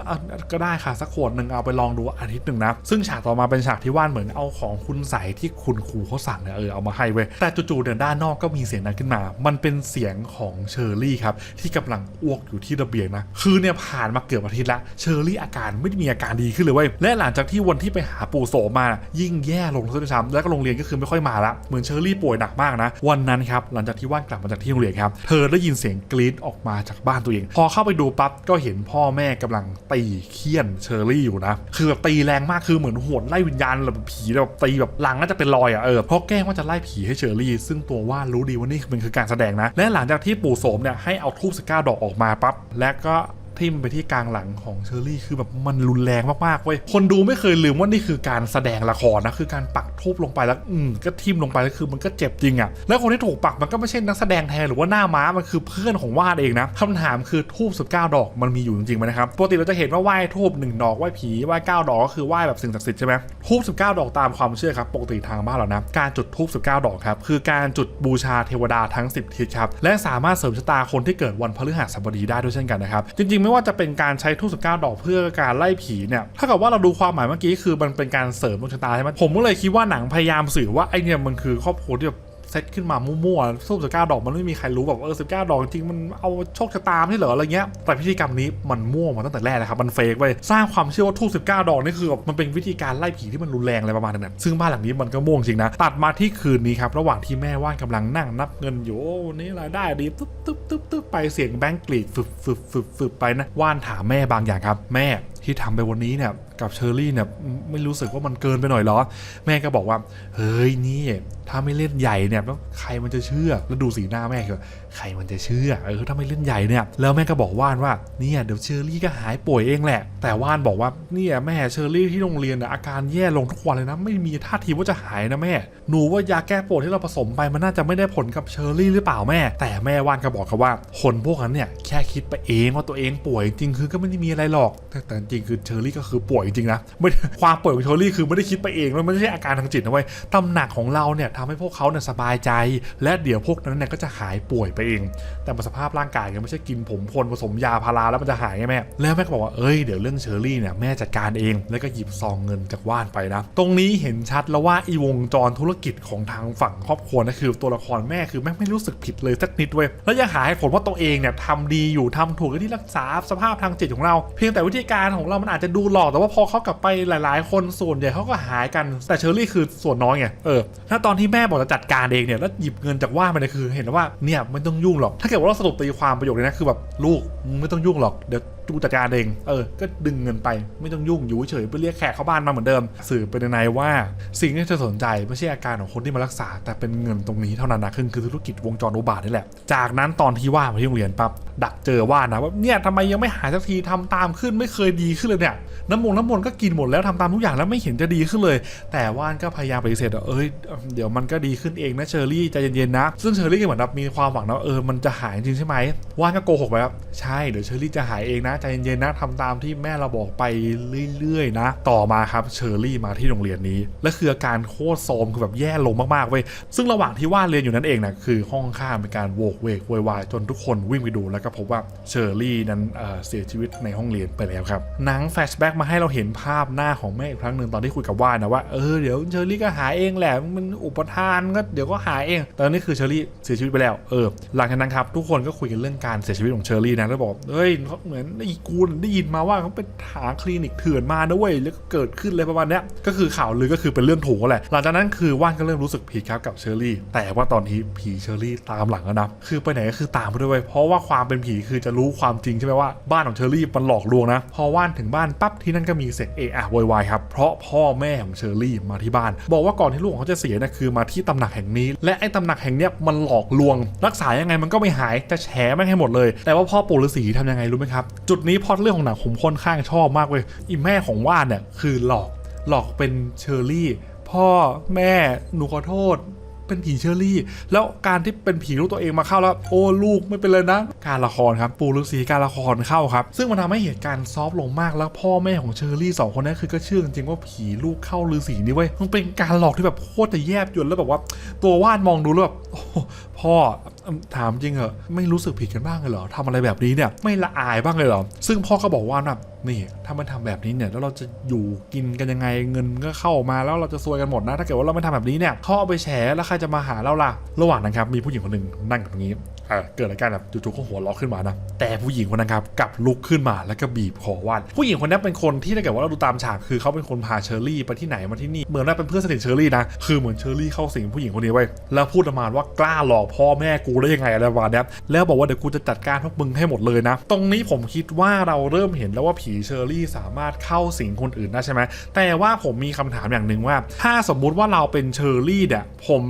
ก็ได้ค่ะสักขวดหนึ่งเอาไปลองดูอาทิตย์หนึ่งนะซึ่งฉากต่อมาเป็นฉากที่ว่านเหมือนเอาของคุณใสยที่คุณครูเขาสั่งเนี่ยเออเอามาให้เว้ยแต่จู่ๆเนี่ยด้านนอกก็มีเสียงดังขึ้นมา มันเป็นเสียงของเชอร์รี่ครับที่กำลังอ้วกอยู่ที่ระเบียงนะคือเนี่ยผ่านมาเกือบอาทิตย์ละเชอร์รี่อาการไม่ได้มีอาการดีขึ้นเลยเว้ยและหลังจากที่วันที่ไปหาปู่โสมายิ่งแย่ลงด้วยซ้ำแล้วก็โรงเรียนก็คือไม่ค่อยมาละเหมือนเชอรี่ป่วยหนักมากนะ วันนั้นครับหลังจากที่ว่านกลับมาจากที่โรงเรียนครับ เธอได้ยินเสียงกรี๊ดออกมาจากบ้านตัวเอง พอเข้าไปดูปั๊บก็เห็นพ่อแม่กำลังตีเคี่ยนเชอรี่อยู่นะ คือแบบตีแรงมากคือเหมือนโหดไล่วิญญาณแบบผีแบบตีแบบหลังน่าจะเป็นรอยอะเออเพราะแกล้งว่าจะไล่ผีให้เชอรี่ ซึ่งตัวว่านรู้ดีว่านี่มันคือการแสดงนะ และหลังจากที่ปู่โสมเนี่ยให้เอาทูบสก้าดอกออกมาปั๊บและก็ ทิ่มไปที่กลางหลังของเชอรี่คือแบบมันรุนแรงมากๆเว้ยคนดูไม่เคยลืมว่านี่คือการแสดงละครนะคือการปักทูบลงไปแล้วอืมก็ทิ่มลงไปแล้วคือมันก็เจ็บจริงอะ่ะแล้วคนที่ถูกปักมันก็ไม่ใช่นักแสดงแทนหรือว่าหน้าม้ามันคือเพื่อนของวาดเองนะคำถามคือทูบสิบเก้าดอกมันมีอยู่จริงๆไหมนะครับปกติเราจะเห็นว่าไหว้ทูบหนึ่งดอกไหว้ผีไหว้เก้าดอกก็คือไหว้แบบสิ่งศักดิ์สิทธิ์ใช่ไหมทูบสิบเก้าดอกตามความเชื่อครับปกติทางบ้านเรานะการจุดทูบสิบเก้าดอกครับคือการจุดบูชาเทวดาทั้ง 10 ทิศครับและสามารถเสริมชะตาคนที่เกิดวันพฤหัสบดีได้ด้วยเช่นกันนะครับจริงๆไม่ว่าจะเป็นการใช้ทูบสิบเก้าดอกเพื่อการไล่ผีเนี่ยถ้ากับว่าเราดูความหมายเมื่อกี้คือมันเป็นการเสริมดวงชะตาใช่ไหมผมก็เลยคิดว่าหนังพยายามสื่อว่าไอเนี่ยมันคือครอบครัวที่แบบ เซตขึ้นมามั่วๆทูบสิบเก้าดอกมันไม่มีใครรู้แบบเออสิบเก้าดอกจริงมันเอาโชคชะตาไม่ใช่เหรออะไรเงี้ยแต่พิธีกรรมนี้มันมั่วมาตั้งแต่แรกนะครับมันเฟกไปสร้างความเชื่อว่าทูบสิบเก้าดอกนี่คือแบบมันเป็นวิธีการไล่ผีที่มันรุนแรงอะไรประมาณนั้นซึ่งบ้านหลังนี้มันก็ม่วงจริงนะตัดมาที่คืนนี้ครับระหว่างที่แม่ว่านกำลังนั่งนับเงินอยู่โอ้วันนี้รายได้ดีตึ๊บตึ๊บตึ๊บตึ๊บไปเสียงแบงก์กรีดฟึบฟึบฟึบฟึบไปนะว่านถามแม่บางอย่างครับแม่ ที่ทำไปวันนี้เนี่ยกับเชอรี่เนี่ยไม่รู้สึกว่ามันเกินไปหน่อยหรอ แม่ก็บอกว่า เฮ้ยนี่ถ้าไม่เล่นใหญ่เนี่ยแล้วใครมันจะเชื่อแล้วดูสีหน้าแม่คือใครมันจะเชื่อเออถ้าไม่เล่นใหญ่เนี่ยแล้วแม่ก็บอกว่านว่าเนี่ยเดี๋ยวเชอรี่ก็หายป่วยเองแหละ แต่ว่านบอกว่าเนี่ยแม่เชอรี่ที่โรงเรียนน่ะอาการแย่ลงทุกวันเลยนะไม่มีท่าทีว่าจะหายนะแม่ หนูว่ายาแก้ปวดที่เราผสมไปมันน่าจะไม่ได้ผลกับเชอรี่หรือเปล่าแม่ แต่แม่ว่านก็บอกครับว่าคนพวกนั้นเนี่ยแค่คิดไปเองว่าตัวเองป่วยจริงๆคือก็ไม่ได้มีอะไรหรอกแต่แต่จริงๆคือเชอรี่ก็คือป่วยจริงๆนะไม่ความป่วยของเชอรี่คือไม่ได้คิดไปเองแล้วไม่ใช่อาการทางจิตนะเว้ยตำหนักของเราเนี่ยทำให้พวกเขาเนี่ยสบายใจ และเดี๋ยวพวกนั้นเนี่ยก็จะหายป่วยไปเอง แต่สภาพร่างกายเนี่ยไม่ใช่กินผมคนผสมยาพาราแล้วมันจะหายไงแม่แล้วแม่ก็บอกว่าเอ้ยเดี๋ยวเรื่องเชอรี่เนี่ยแม่จัดการเอง แล้วก็หยิบซองเงินจากว่านไปนะตรงนี้เห็นชัดแล้วว่าอีวงจรธุรกิจของทางฝั่งครอบครัวนะคือตัวละครแม่คือแม่ไม่รู้สึกผิดเลยสักนิดเว้ยแล้วยังหาให้ผลว่าตัวเองเนี่ยทำดีอยู่ทำถูกที่รักษาสภาพทางจิตของเรา เพียงแต่วิธีการของเรามันอาจจะดูหลอกแต่ว่าพอเขากลับไปหลาย ๆ คนส่วนใหญ่เขาก็หายกันแต่เชอรี่คือส่วนน้อยไงเออถ้าตอนที่แม่บอกจะจัดการเองเนี่ยแล้วหยิบเงินจากว่านไปเนี่ยคือ เห็นแล้วว่าเนี่ยไม่ต้องยุ่งหรอก ถ้าเกิดว่าเราสรุปตีความประโยคนี้นะคือแบบลูกไม่ต้องยุ่งหรอกเดี๋ยวกูจัดการเอง เออ ก็ดึงเงินไป ไม่ต้องยุ่ง อยู่เฉยไปเรียกแขกเข้าบ้านมาเหมือนเดิม สื่อไปในว่า สิ่งที่เธอสนใจไม่ใช่อาการของคนที่มารักษา แต่เป็นเงินตรงนี้เท่านั้นนะคือคือธุรกิจวงจรอุบาทนี่แหละ จากนั้นตอนที่ว่ามาที่โรงเรียนปั๊บ ดักเจอว่านะว่าเนี่ยทำไมยังไม่หายสักทีทำตามขึ้นไม่เคยดีีขึ้นเลยเนี่ยน้ำมงน้ำมนต์ก็กินหมดแล้วทำตามทุกอย่างแล้วไม่เห็นจะดีขึ้นเลย แต่ว่านก็พยายามปฏิเสธว่าเอ้ยเดี๋ยวมันก็ดีขึ้นเองนะเชอรี่ใจเย็นๆนะ ซึ่งเชอรี่ก็เหมือนแบบมีความหวังนะเออมันจะหายจริงใช่ไหมว่านก็โกหกไปครับใช่เดี๋ยวเชอรี่จะหายเองนะใจเย็นๆนะทำตามที่แม่เราบอกไปเรื่อยๆนะ ต่อมาครับเชอรี่มาที่โรงเรียนนี้ และคืออาการโคตรโทมคือแบบแย่ลงมากๆเว้ยซึ่งระหว่างที่ว่านเรียนอยู่นั่นเองนะคือห้องข้างเป็นการโวกเวกโวยวายจนทุกคนวิ่งไปดูแล้วก็พบว่าเชอรี่นั้นเเสียชีวิตในห้องเรียนไปแล้วครับหนังแฟชแบ็กมาให้เราเห็นภาพหน้าของแม่อีกครั้งหนึ่งตอนที่คุยกับว่านนะว่าเออเดี๋ยวเชอรี่ก็หาเองแหละมันอุปทานก็เดี๋ยวก็หาเองแต่ตอนนี้คือเชอรี่เสียชีวิตไปแล้วเออหลังจากนั้นครับทุกคนก็คุยกันเรื่องการเสียชีวิตของเชอรี่นะแล้วบอกเฮ้ยเขาเหมือนไอ้กูได้ยินมาว่าเขาไปหาคลินิกเถื่อนมานะเว้ยแล้วก็เกิดขึ้นเลยประมาณเนี้ยก็คือข่าวลือก็คือเป็นเรื่องถูกแหละหลังจากนั้นคือว่านก็เริ่มรู้สึกผิดครับกับเชอรี่ แต่ว่าตอนนี้ผีเชอรี่ตามหลังแล้วนะคือไปไหนก็คือตามไปด้วยเพราะว่าความเป็นผีคือจะรู้ความจริงใช่ไหมว่าบ้านของเชอรี่มันหลอกลวงนะพอว่านถึงบ้านปั๊บที่นั่นก็มีเสียงเอะอะโวยวายครับเพราะพ่อแม่ของเชอรี่มาที่บ้าน บอกว่าก่อนที่ลูกของเขาจะเสียนะคือมาที่ตำหนักแห่งนี้ และไอ้ตำหนักแห่งเนี้ยมันหลอกลวง รักษายังไงมันก็ไม่หายจะแฉแม่งให้หมดเลย แต่ว่าพ่อปู่ฤาษีทำยังไงรู้ไหมครับ จุดนี้พอดเรื่องของหนังผมค่อนข้างชอบมากเว้ยอีแม่ของว่านเนี่ยคือหลอกหลอกเป็นเชอรี่ พ่อแม่หนูขอโทษ เป็นผีเชอรี่ แล้วการที่เป็นผีลูกตัวเองมาเข้าแล้วโอ้ลูกไม่เป็นเลยนะ การละครครับ ปู่ฤาษีการละครเข้าครับ ซึ่งมันทำให้เหตุการณ์ซอฟลงมากแล้วพ่อแม่ของเชอรี่สองคนนั้นคือก็เชื่อจริงๆว่าผีลูกเข้าฤาษีนี่เว้ยมันเป็นการหลอกที่แบบโคตรจะแยบยลแล้วแบบว่า ตัววาดมองดูแล้วแบบพ่อถามจริงเหรอไม่รู้สึกผิดกันบ้างเลยเหรอทำอะไรแบบนี้เนี่ยไม่ละอายบ้างเลยเหรอซึ่งพ่อก็บอกว่าแบบนี่ถ้ามันทำแบบนี้เนี่ยแล้วเราจะอยู่กินกันยังไงเงินก็เข้ามาแล้วเราจะซวยกันหมดนะ ถ้าเกิดว่าเราไม่ทำแบบนี้เนี่ยเขาเอาไปแฉแล้วใครจะมาหาเราล่ะระหว่างนั้นครับมีผู้หญิงคนหนึ่งนั่งอยู่ตรงนี้ เกิดอะไรกันแบบจู่ๆก็หัวเราะขึ้นมานะ แต่ผู้หญิงคนนั้นครับกลับลุกขึ้นมาแล้วก็บีบคอว่านผู้หญิงคนนี้เป็นคนที่ถ้าเกิดว่าเราดูตามฉากคือเขาเป็นคนพาเชอรี่ไปที่ไหนมาที่นี่เหมือนว่าเป็นเพื่อนสนิทเชอรี่นะคือเหมือนเชอรี่เข้าสิงผู้หญิงคนนี้ไว้แล้วพูดประมาณว่ากล้าหลอกพ่อแม่กูได้ยังไงอะไรประมาณเนี้ยแล้วบอกว่าเดี๋ยวกูจะจัดการพวกมึงให้หมดเลยนะ ตรงนี้ผมคิดว่าเราเริ่มเห็นแล้วว่าผีเชอรี่สามารถเข้าสิงคนอื่นได้ใช่ไหมแต่ว่าผมมีคำถามอย่างหนึ่งว่า ถ้าสมมุติว่าเราเป็นเชอรี่เนี่ยผม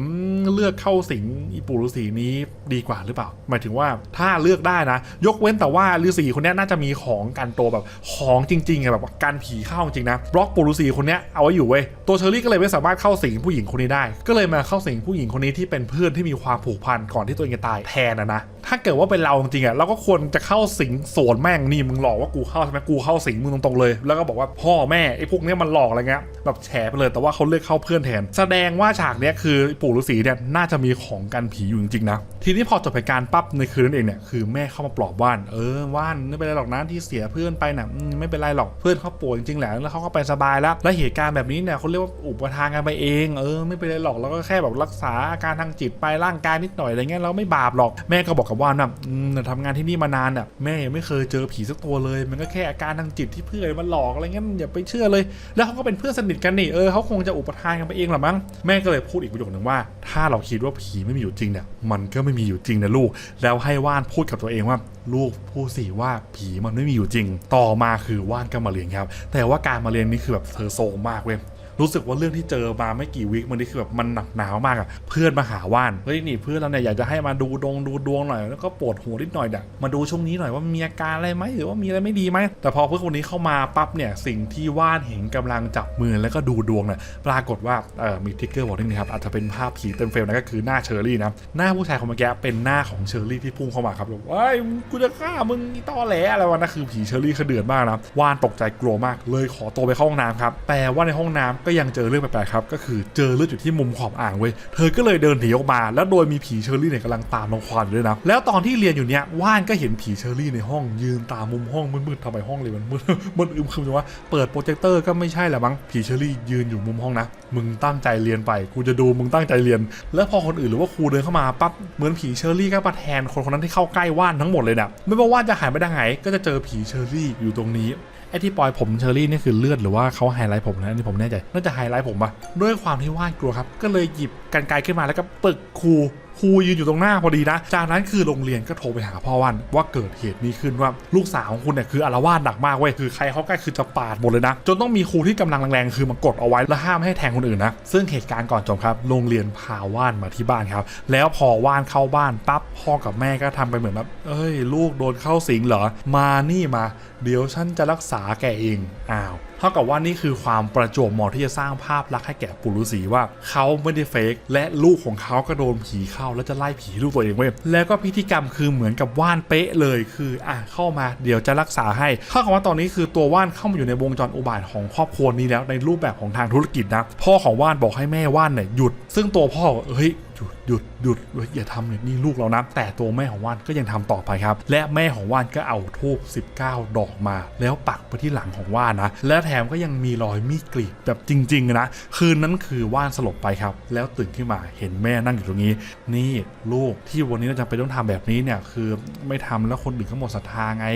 เลือกเข้าสิง ปู่ฤาษีนี้ดีกว่าหรือเปล่า หมายถึงว่าถ้าเลือกได้นะ ยกเว้นแต่ว่าฤาษีคนนี้น่าจะมีของกันตัวแบบของจริงๆอะแบบการผีเข้าจริงนะบล็อกปู่ฤาษีคนนี้เอาไว้อยู่เว้ยตัวเชอรี่ก็เลยไม่สามารถเข้าสิงผู้หญิงคนนี้ได้ ก็เลยมาเข้าสิงผู้หญิงคนนี้ที่เป็นเพื่อนที่มีความผูกพันก่อนที่ตัวเองจะตายแทนนะนะถ้าเกิดว่าเป็นเราจริงๆอะเราก็ควรจะเข้าสิงสวนแม่งนี่มึงหลอกว่ากูเข้าใช่ไหมกูเข้าสิงมึงตรงๆเลย แล้วก็บอกว่าพ่อแม่ไอ้พวกนี้มันหลอกอะไรเงี้ยแบบแฉไปเลยแต่ว่าเขาเลือกเข้าเพื่อนแทน แสดงว่าฉากเนี้ยคือปู่ฤาษีเนี่ยน่าจะมีของกันผีอยู่จริงๆนะ ทีนี้พอจบเหตุการณ์ปั๊บในคืนนั้นเองเนี่ยคือแม่เข้ามาปลอบว่าน เออว่านไม่เป็นไรหรอกนะที่เสียเพื่อนไปนะ่ะไม่เป็นไรหรอกเพื่อนเขาป่วยจริงๆแหละแล้วเขาก็ไปสบายแล้ว แล้วเหตุการณ์แบบนี้เนี่ยเขาเรียกว่าอุปทานกันไปเองเออไม่เป็นไรหรอกแล้วก็แค่แบบรักษาอาการทางจิตไปร่างกายนิดหน่อยอะไรเงี้ยเราไม่บาปหรอกแม่ก็บอกกับว่านนะอืมทำงานที่นี่มานานน่ะแม่ยังไม่เคยเจอผีสักตัวเลย มันก็แค่อาการทางจิตที่เพื่อนมันหลอกอะไรเงี้ยอย่าไปเชื่อเลย แล้วเขาก็เป็นเพื่อนสนิทกันนี่เออเขาคงจะอุปทานกันไปเองหรอมั้งแม่ก็เลยพูดอีกประโยคหนึ่งว่า ถ้าเราคิดว่าผีไม่มีอยู่จริงเนี่ยมันก็ไม่มีอยู่จริงนะลูก แล้วให้ว่านพูดกับตัวเองว่า ลูกพูดสิว่าผีมันไม่มีอยู่จริง ต่อมาคือว่านก็มาเรียนครับ แต่ว่าการมาเรียนนี่คือแบบเธอโซมากเว้ย รู้สึกว่าเรื่องที่เจอมาไม่กี่วิคมันนี่คือแบบมันหนักหนาวมากอะเพื่อนมาหาว่านเฮ้ยนี่เพื่อนเราเนี่ยอยากจะให้มาดูดวงดูดวงหน่อยแล้วก็ปวดหัวนิดหน่อยเดี๋ยมาดูช่วงนี้หน่อยว่ามีอาการอะไรไหมหรือว่ามีอะไรไม่ดีไหมแต่พอเพื่อนคนนี้เข้ามาปั๊บเนี่ยสิ่งที่ว่านเห็นกำลังจับมือแล้วก็ดูดวงเนี่ยปรากฏว่าเออมีทิกเกอร์บอกนี่นะครับอาจจะเป็นภาพผีเต็มเฟรมนะก็คือหน้าเชอร์รี่นะหน้าผู้ชายคนเมื่อกี้เป็นหน้าของเชอร์รี่ที่พุ่งเข้ามาครับแบบว้ายกูจะฆ่ามึงตอแหลอะไรวะนะคือผีเชอรี่เขาเดือดมากนะว่านตกใจกลัวมากเลยขอตัวไปเข้าห้องน้ำครับแต่ว่าในห้องน้ำก็ยังเจอเรื่องแปลกๆครับ ก็คือเจอเลือดอยู่ที่มุมขอบอ่างเว้ย เธอก็เลยเดินหนีออกมา แล้วโดยมีผีเชอรี่เนี่ยกำลังตามลงควานอยู่ด้วยนะ แล้วตอนที่เรียนอยู่เนี่ยว่านก็เห็นผีเชอรี่ในห้องยืนตามมุมห้องมืดๆทำไมห้องเลยมันมืดมันอึมครึมจังวะเปิดโปรเจคเตอร์ก็ไม่ใช่แหละมั้งผีเชอรี่ยืนอยู่มุมห้องนะมึงตั้งใจเรียนไปกูจะดูมึงตั้งใจเรียน แล้วพอคนอื่นหรือว่าครูเดินเข้ามาปั๊บเหมือนผีเชอรี่ก็มาแทนคนคนนั้นที่เข้าใกล้ว่านทั้งหมดเลยนะไม่ว่าว่านจะหายไปทางไหนก็จะเจอผีเชอรี่อยู่ตรงนี้ ไอ้ที่ปล่อยผมเชอรี่นี่คือเลือดหรือว่าเขาไฮไลท์ผมนะอันนี่ผมแน่ใจน่าจะไฮไลท์ผมปะด้วยความที่ว่านกลัวครับ ก็เลยหยิบกันไกลขึ้นมาแล้วก็ปึกครู ครูยืนอยู่ตรงหน้าพอดีนะ จากนั้นคือโรงเรียนก็โทรไปหาพ่อว่านว่าเกิดเหตุนี้ขึ้นว่าลูกสาวของคุณเนี่ยคืออารวาสหนักมากเว้ยคือใครเขาใกล้คือจะปาดหมดเลยนะ จนต้องมีครูที่กำลังแรงๆคือมากดเอาไว้แล้วห้ามให้แทงคนอื่นนะซึ่งเหตุการณ์ก่อนจบครับ โรงเรียนพาว่านมาที่บ้านครับ แล้วพอว่านเข้าบ้านปั๊บพ่อกับแม่ก็ทำไปเหมือนแบบเอ้ย ลูกโดนเข้าสิงเหรอมานี่มา เดี๋ยวฉันจะรักษาแกเองอ้าว เท่ากับว่านี่คือความประจวบเหมาะที่จะสร้างภาพลักษณ์ให้แก่ปู่ฤาษีว่าเขาไม่ได้เฟกและลูกของเขาก็โดนผีเข้าแล้วจะไล่ผีลูกตัวเองเว้ยแล้วก็พิธีกรรมคือเหมือนกับว่านเป๊ะเลยคืออะเข้ามาเดี๋ยวจะรักษาให้เท่ากับว่าตอนนี้คือตัวว่านเข้ามาอยู่ในวงจรอุบาทของครอบครัวนี้แล้วในรูปแบบของทางธุรกิจนะพ่อของว่านบอกให้แม่ว่านเนี่ยหยุด ซึ่งตัวพ่อเฮ้ย หยุดหยุดหยุดอย่าทำเลยนี่ลูกเรานะแต่ตัวแม่ของว่านก็ยังทำต่อไปครับ และแม่ของว่านก็เอาทูบ19 ดอกมา แล้วปักไปที่หลังของว่านนะ และแถมก็ยังมีรอยมีดกรีดแบบจริงๆนะคืนนั้นคือว่านสลบไปครับ แล้วตื่นขึ้นมาเห็นแม่นั่งอยู่ตรงนี้ นี่ลูกที่วันนี้เราจำเป็นต้องทำแบบนี้เนี่ยคือไม่ทำแล้วคนอื่นก็หมดศรัทธาไง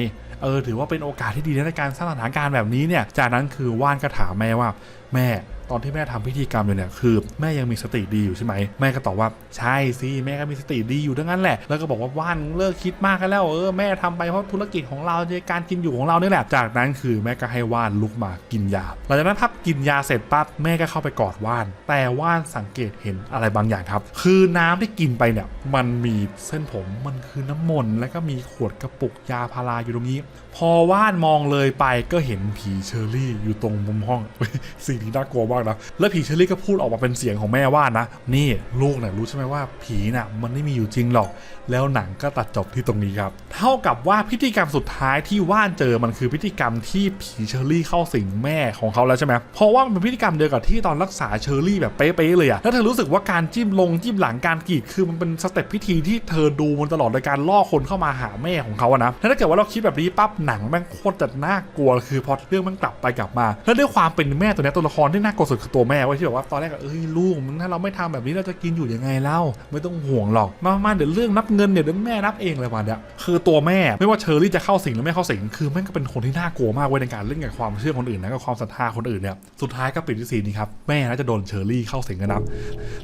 เออถือว่าเป็นโอกาสที่ดีในการสร้างสถานการณ์แบบนี้เนี่ยจากนั้นคือว่านก็ถามแม่ว่าแม่ ตอนที่แม่ทำพิธีกรรมอยู่เนี่ยคือแม่ยังมีสติดีอยู่ใช่ไหมแม่ก็ตอบว่าใช่สิแม่ก็มีสติดีอยู่ทั้งนั้นแหละ แล้วก็บอกว่าว่านเลิกคิดมากกันแล้วเออแม่ทำไปเพราะธุรกิจของเราในการกินอยู่ของเราเนี่ยแหละจากนั้นคือแม่ก็ให้ว่านลุกมากินยาหลังจากนั้นพับกินยาเสร็จปั๊บแม่ก็เข้าไปกอดว่าน แต่ว่านสังเกตเห็นอะไรบางอย่างครับ คือน้ำที่กินไปเนี่ยมันมีเส้นผมมันคือน้ำมนต์แล้วก็มีขวดกระปุกยาพาราอยู่ตรงนี้ พอว่านมองเลยไปก็เห็นผีเชอรี่อยู่ตรงมุมห้องสิ่งที่น่ากลัวมากนะแล้วผีเชอรี่ก็พูดออกมาเป็นเสียงของแม่ว่านะ นี่ลูกเนี่ยรู้ใช่ไหมว่าผีน่ะมันไม่มีอยู่จริงหรอก แล้วหนังก็ตัดจบที่ตรงนี้ครับ เท่ากับว่าพิธีกรรมสุดท้ายที่ว่านเจอมันคือพิธีกรรมที่ผีเชอรี่เข้าสิงแม่ของเขาแล้วใช่ไหมเพราะว่ามันเป็นพิธีกรรมเดียวกับที่ตอนรักษาเชอรี่แบบเป๊ะๆเลยอะแล้วเธอรู้สึกว่าการจิ้มลงจิ้มหลังการกรีดคือมันเป็นสเต็ปพิธีที่เธอดูมันตลอดในการล่อคนเข้ามาหาแม่ของเขาอะนะแล้วถ้าเกิดว่าเราคิดแบบนี้ปั๊บหนังแม่งโคตรจะน่ากลัวคือพอเรื่องมันกลับไปกลับมา แล้วด้วยความเป็นแม่ตัวนี้ตัวละครที่น่ากลัวสุดคือตัวแม่ไว้ที่แบบว่าตอนแรกก็เอ้ยลูกมึงถ้าเราไม่ทำแบบนี้เราจะกินอยู่ยังไงเล่าไม่ต้องห่วงหรอกมามาเดี๋ยวเรื่องนับเงินเดี๋ยวเดี๋ยวแม่นับเองเลยมาเนี่ยคือตัวแม่ไม่ว่าเชอรี่จะเข้าสิงหรือไม่เข้าสิงคือแม่งก็เป็นคนที่น่ากลัวมากเว้ยในการเล่นกับความเชื่อคนอื่นนะกับความศรัทธาคนอื่นเนี่ยสุดท้ายก็ปิดที่สีนี้ครับแม่น่าจะโดนเชอรี่เข้าสิงกันนะ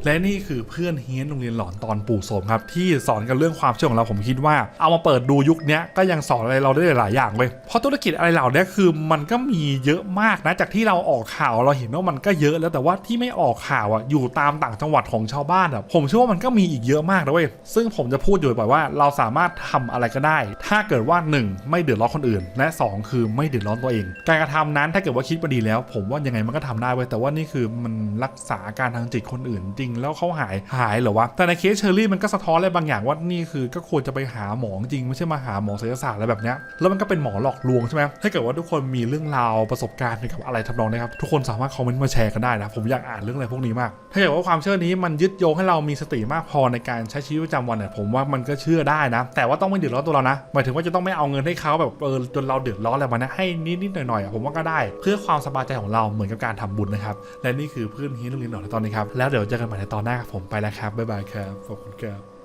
และนี่คือเพื่อนเฮียนโรงเรียนหลอนตอนปู่โสมครับที่สอนกันเรื่องความเชื่อของเราผมคิดว่า เอามาเปิดดูยุคนี้ก็ยังสอนอะไรเราได้หลายอย่างเว้ยเพราะธุรกิจอะไรเหล่านี้คือมันก็มีเยอะมากนะจากที่เราออกข่าวเราเห็นว่ามันกเยอะแล้วแต่ว่าที่ไม่ออกข่าวอะอยู่ตามต่างจังหวัดของชาวบ้านอะผมเชื่อว่ามันก็มีอีกเยอะมากนะเว้ยซึ่งผมจะพูดอยู่บ่อยว่าเราสามารถทำอะไรก็ได้ ถ้าเกิดว่า 1 ไม่เดือดร้อนคนอื่น และ 2 คือไม่เดือดร้อนตัวเอง การกระทำนั้นถ้าเกิดว่าคิดมาดีแล้ว ผมว่ายังไงมันก็ทำได้เว้ยแต่ว่านี่คือมันรักษาอาการทางจิตคนอื่นจริง แล้วเขาหายหายเหรอวะแต่ในเคสเชอรี่มันก็สะท้อนอะไรบางอย่างว่านี่คือก็ควรจะไปหาหมอจริงไม่ใช่มาหาหมอศิลศาสตร์อะไรแบบเนี้ยแล้วมันก็เป็นหมอหลอกลวงใช่ไหมถ้าเกิดว่าทุกคนมีเรื่องราวประสบการณ์เกี่ยวกับอะไรทำนองนี้ครับทุกคนสามารถคอมเมนต์มาแชร์กันได้นะผมอยากอ่านเรื่องอะไรพวกนี้มาก ถ้าเกิดว่าความเชื่อนี้มันยึดโยงให้เรามีสติมากพอในการใช้ชีวิตประจำวันเนี่ยผมว่ามันก็เชื่อได้นะ แต่ว่าต้องไม่เดือดร้อนตัวเรานะหมายถึงว่าจะต้องไม่เอาเงินให้เขาแบบเออจนเราเดือดร้อนอะไรมานะให้นิดๆหน่อยๆผมว่าก็ได้ เพื่อความสบายใจของเราเหมือนกับการทำบุญนะครับและนี่คือเพื่อนฮีโร่ลินหน่อยในตอนนี้ครับแล้วเดี๋ยวเจอกันใหม่ในตอนหน้าครับผมไปแล้วครับบ๊ายบายครับขอบคุณครับ